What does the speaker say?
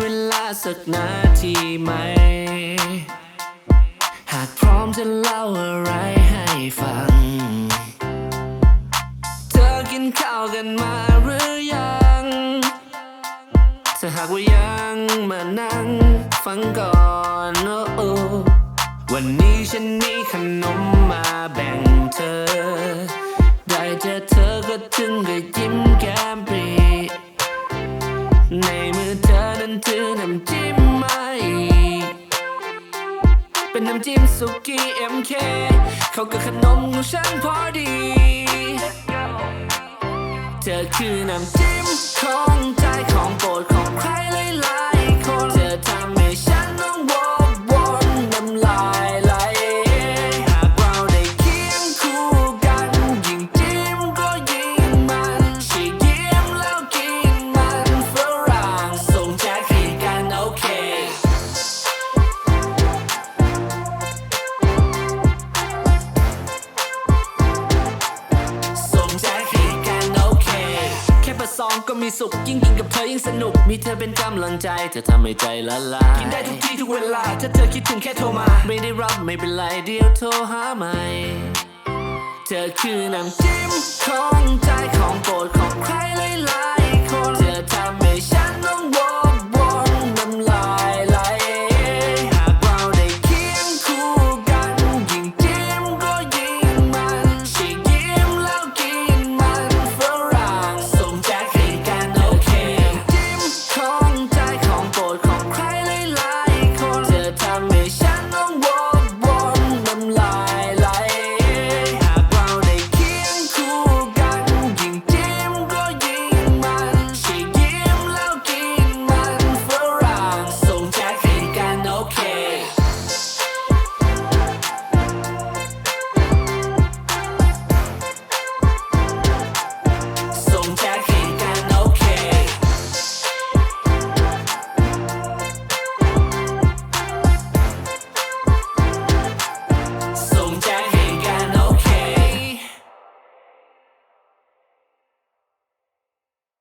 เวลาสักนาทีไหม หากพร้อมจะเล่าอะไรให้ฟัง เธอกินข้าวกันมาหรือยัง ถ้าหากว่ายังมานั่งฟังก่อนโอ้โอ้วันนี้ฉันมีขนมมาแบ่งเธอ ได้เจอเธอก็ถึงกับยิ้มแก้มปรีใน ถือน้ำจิ้มไหม เป็นน้ำจิ้มสุกี้ MK เขากับขนมของฉันพอดี เธอคือน้ำจิ้มของใจของโป มีสุข ยิ่งกินกับเธอยิ่งสนุก มีเธอเป็นกำลังใจ เธอทำให้ใจละลายกินได้ทุกที่ทุกเวลา ถ้าเธอคิดถึงแค่โทรมา ไม่ได้รับไม่เป็นไรเดี๋ยวโทรหาใหม่ เธอคือน้ำจิ้มของใจของโปรดของใครหลาย foundation.